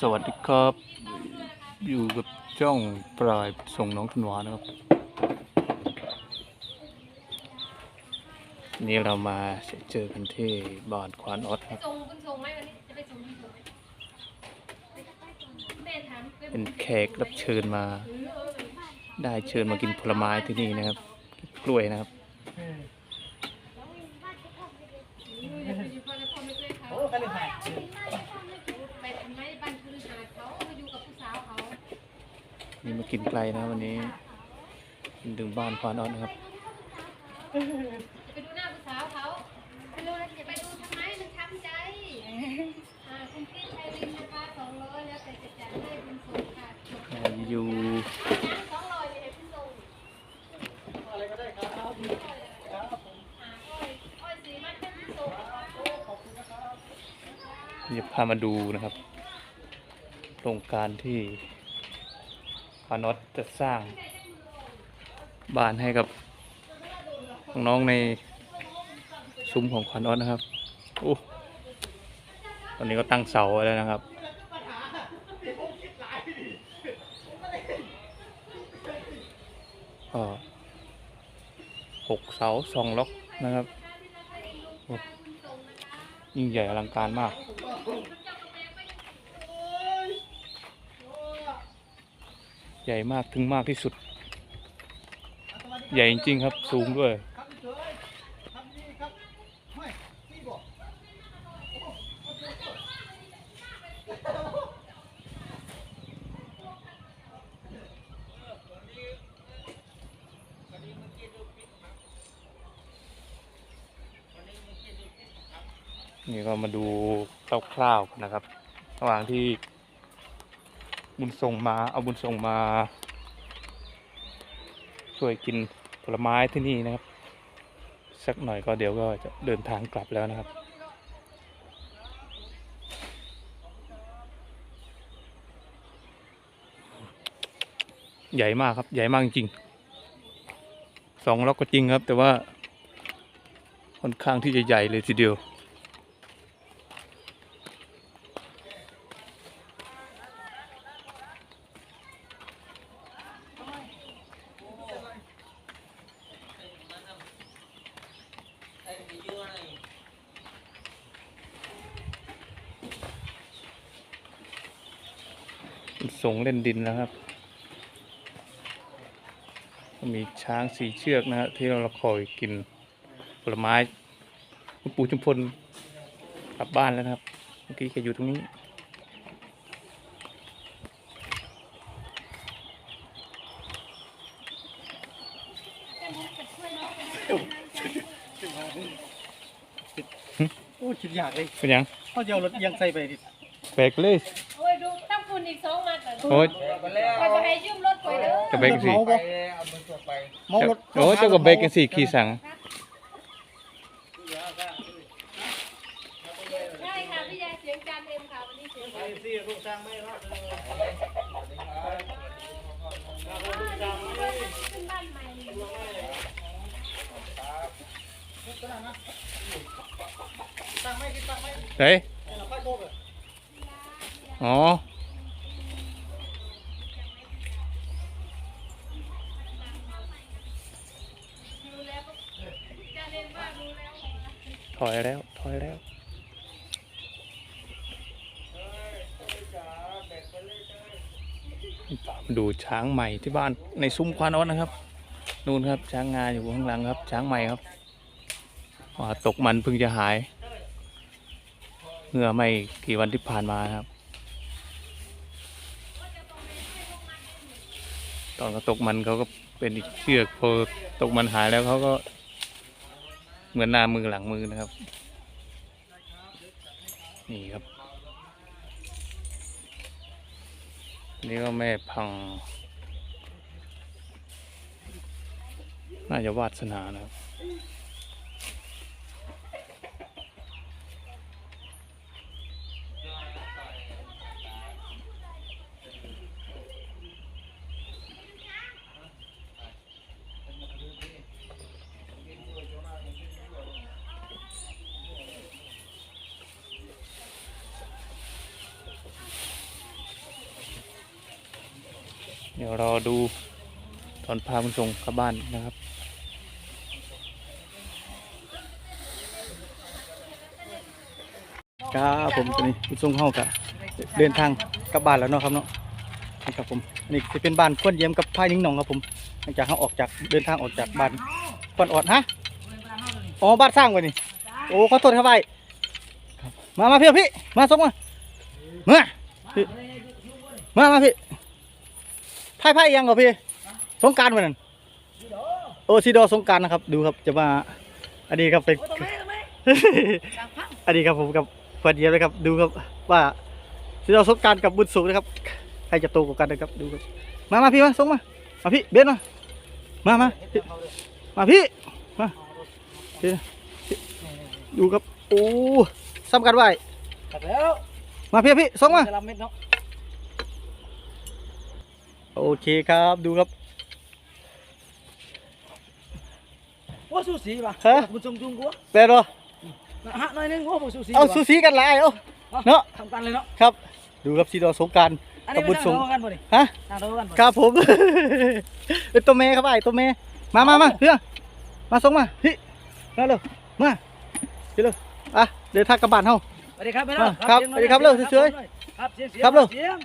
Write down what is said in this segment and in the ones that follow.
สวัสดีครับ อยู่กับจ้องปลายส่งน้องธันวานะครับ นี่เรามาเจอกันที่บ้านควานออสครับ เป็นแขกรับเชิญมา ได้เชิญมากินผลไม้ที่นี่นะครับ กล้วยนะครับ โอ้กันเลยค่ะ ไปทำไมบ้านคือหาดเขาไปอยู่กับผู้สาวเขา นี่มากิน ไกลนะวันนี้กินถึงบ้านควานออสนะครับจะไปดูหน้าผู้สาวเขาไปดูแล้วจะไปดูทำไมมันช้ำใจอ่าคุณพี่ไทยรินนะคะสองร้อยแล้วแต่จะจ่ายให้คุณส่งค่ะอยู่น้ำสองร้อยเลยให้คุณส่งอะไรก็ได้ครับครับผมอ่าอ้อยอ้อยสีมันเป็นคุณส่งนะคะจะพามาดูนะครับโครงการที่ควานอสจะสร้างบ้านให้กับน้องในซุ้มของควานอสนะครับโอ้ตอนนี้ก็ตั้งเสาแล้วนะครับ ก็หกเสาสองล็อกนะครับ ยิ่งใหญ่อลังการมาก ใหญ่มากถึงมากที่สุด ใหญ่จริงๆครับสูงด้วยนี่ก็มาดูคร่าวๆนะครับ ระหว่างที่ บุญส่งมาเอาบุญส่งมา ช่วยกินผลไม้ที่นี่นะครับ สักหน่อยก็เดี๋ยวก็จะเดินทางกลับแล้วนะครับใหญ่มากครับ ใหญ่มากจริงๆสองล็อกก็จริงครับ แต่ว่าค่อนข้างที่จะใหญ่เลยทีเดียว ส่งเล่นดินแล้วครับ มีช้างสีเชือกนะฮะที่เราคอยกินผลไม้คุณปู่ชุมพลกลับบ้านแล้วนะครับ เมื่อกี้แกอยู่ตรงนี้โอ้คิดยากเลยเป็นยังเขาจะเอารถยังใส่ไปดิแบกเลย โอ้ยไปไปให้ยืมรถไปเด้อจะแบกสิเมาบ่เมารถโอ้ยเจ้าก็แบกกันสิขี่สั่งใช่ค่ะพี่ยายเสียงจานเอ็มค่ะวันนี้เสียงไปสิลูกจ้างไม่รับเลยขึ้นบ้านใหม่จ้างไม่กินจ้างไม่เฮ้ยเราค่อยโบกเลยอ๋อ รู้แล้วจานเอ็มว่ารู้แล้ว ถ อยแล้ว ถอยแล้วดูช้างใหม่ที่บ้านในซุ้มควานอสนะครับ นู่นครับช้างงาอยู่ข้างหลังครับ ช้างใหม่ครับตกมันเพิ่งจะหายเมื่อไม่กี่วันที่ผ่านมาครับ ตอนเขาตกมันเขาก็เป็นอีกเชือกพอตกมันหายแล้วเขาก็ เหมือนหน้ามือหลังมือนะครับ นี่ครับ นี่ก็แม่พัง น่าจะวาสนานะครับ ดี๋ยวรอดูตอนพาบุญส่งกลับบ้านนะครับครับผมตอนนี้บุญส่งเข้ากับเดินทางกลับบ้านแล้วเนาะครับเนาะนี่ครับผมอันนี้จะเป็นบ้านควนเยี่ยมกับพายนิ้งหนองครับผมหลังจากเขาออกจากเดินทางออกจากบ้านควนออดฮะอ๋อบ้านสร้างไว้นี่โอ้ขอโทษครับไปมามาพี่พี่มาส่งมามามามาพี่ พายพายยังเหรอพี่สงกรารวันนั้นโอ้ซีดอสงการนะครับ ดูครับจะมาอันนี้ครับเป็นอันนี้ครับผมกับเพื่อนเยี่ยมเลยครับ ดูครับว่าซีดอสงการกับบุญสุขนะครับใครจะโตกว่ากันนะครับดูครับมามาพี่มาส่งมามาพี่เบสมามามาพี่มาพี่มาพี่ดูครับโอ้ซ้ำกันไว้ตัดแล้วมาพี่พี่ส่งมา จะรับเม็ดเนาะ โอเคครับดูครับ ว่าสูสีป่ะฮะ บุญทรงจุงกูแปลว่าฮะหน่อยนึงว่าบุญสูสีเอาซูซีกันหลายเอา เนาะ ทำกันเลยเนาะครับ ดูครับซีดอสงกรารอันกันี้บเป็บุนญทางส่งเท่ากันป่ะนี่ฮะทางเท่ากันป่ะครับผม เป็นตัวเมย์ครับไอ้ตัวเมย์มามามาเพื่อนมาส่งมาพี่มาเร็วมาพี่เร็วอะเดี๋ยวทางกลับบ้านเฮา สวัสดีครับไปมาครับสวัสดีครับเร็วสวยๆครับเสียงเสียงครับเร็วเสียง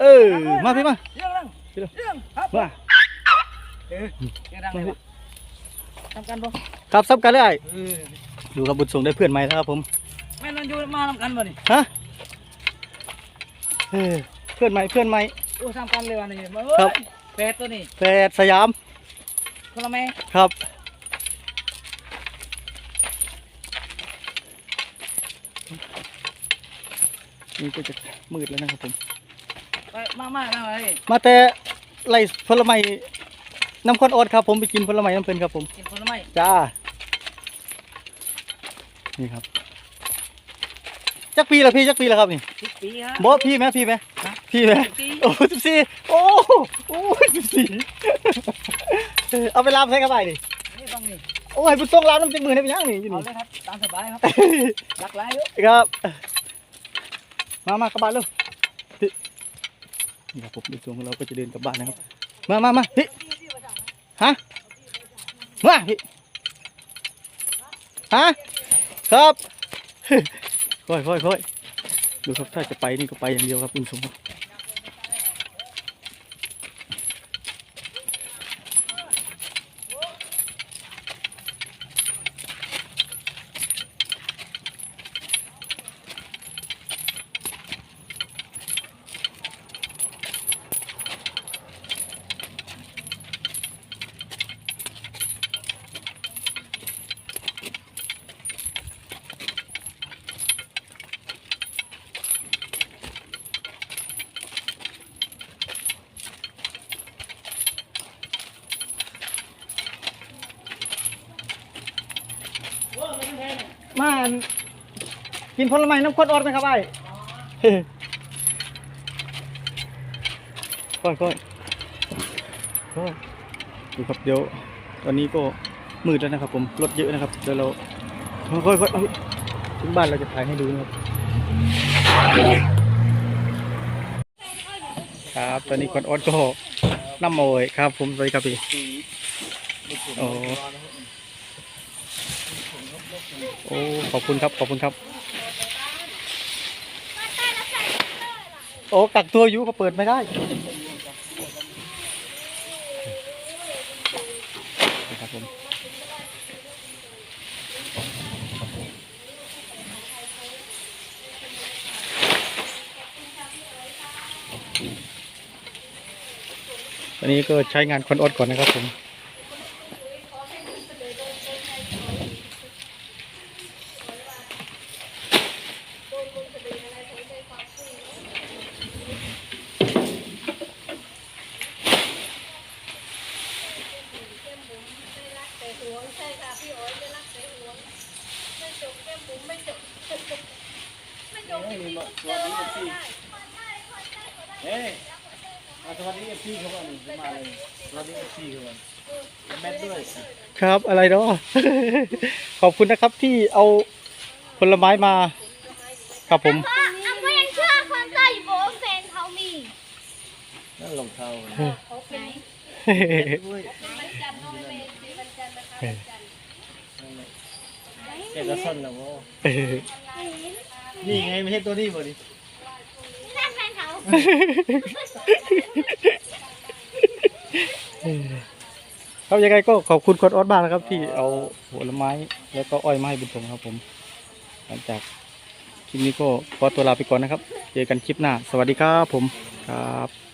เออ มาพี่มาเสียงเร็วพี่เร็วเสียงครับมาเออเสียงดังเลยป่ะทำกันป่ะครับซ้ำกันเลยไอ้เออดูครับบุญส่งได้เพื่อนใหม่แล้วครับผมแม่นอนอยู่มาทำกันป่ะนี่ฮะเออเพื่อนใหม่เพื่อนใหม่โอ้ทำกันเลยวันนี้มาครับแปดตัวนี่แปดสยามคนละแม่ครับนี่ก็จะมืดแล้วนะครับผมไป มามาแล้วไอ้มาแต่ไล่ผลไม้น้ำข้นออดครับ ผมไปกินผลไม้น้ำเพลินครับผมกินผลไม้จ้านี่ครับจักปีละพี่จักปีละครับนี่สิบปีฮะบอพี่ไหมพี่ไหมฮะพี่ไหมสิบปีโอ้สิบสี่โอ้โอ้สิบสี่เอาไปลามใช้กระบายดินี่ฟังนี่โอ้ยบุญส่งลามน้ำจังมือให้ไปย่างนี่อยู่เอานี่ เลยครับตามสบายครับหลักหลายเยอะครับ มา มากลับบ้านเร็วพี่ นี่ครับผมบุญส่งของเราก็จะเดินกลับบ้านนะครับ มามามาพี่ฮะมาพี่ฮะครับค่อยค่อยค่อยดูครับถ้าจะไปนี่ก็ไปอย่างเดียวครับคุณผู้ชมครับ นกินผลไม้น้ำข้นออดไหมครับไอ้ค่อยค่อยโอ้ดูครับเดี๋ยวตอนนี้ก็มืดแล้วนะครับ ผมรถเยอะนะครับเดี๋ยวเราค่อยค่อยๆเอาถึงบ้านเราจะถ่ายให้ดูนะครับครับ ตอนนี้คนออดก็น้ำโมยครับ ผมสวัสดีครับพี่โอ้ โอ้ ขอบคุณครับ ขอบคุณครับ โอ้กักตัวอยู่ก็เปิดไม่ได้ครับผมตอนนี้ก็ใช้งานคนอดก่อนนะครับผม ครับอะไรเนาะ ขอบคุณนะครับที่เอาผลไม้มา ครับผมเพราะอันยังเชื่อคนใต้อยู่บอกว่าแฟนเขามีอรองเท้าเขาเป็นด้วยวันจันทร์น้องเมย์สีวันจันทร์นะคะวันจันทร์ เอกสันนะโมนี่ไงไม่ใช่ตัวนี้บ่ดินั่นแฟนเขาครับยังไงก็ขอบคุณโคดออสมากนะครับ ที่เอาผลไม้แล้วก็อ้อยมาให้บุญสงครับผม หลังจากคลิปนี้ก็ขอตัวลาไปก่อนนะครับ เจอกันคลิปหน้า สวัสดีครับผมครับ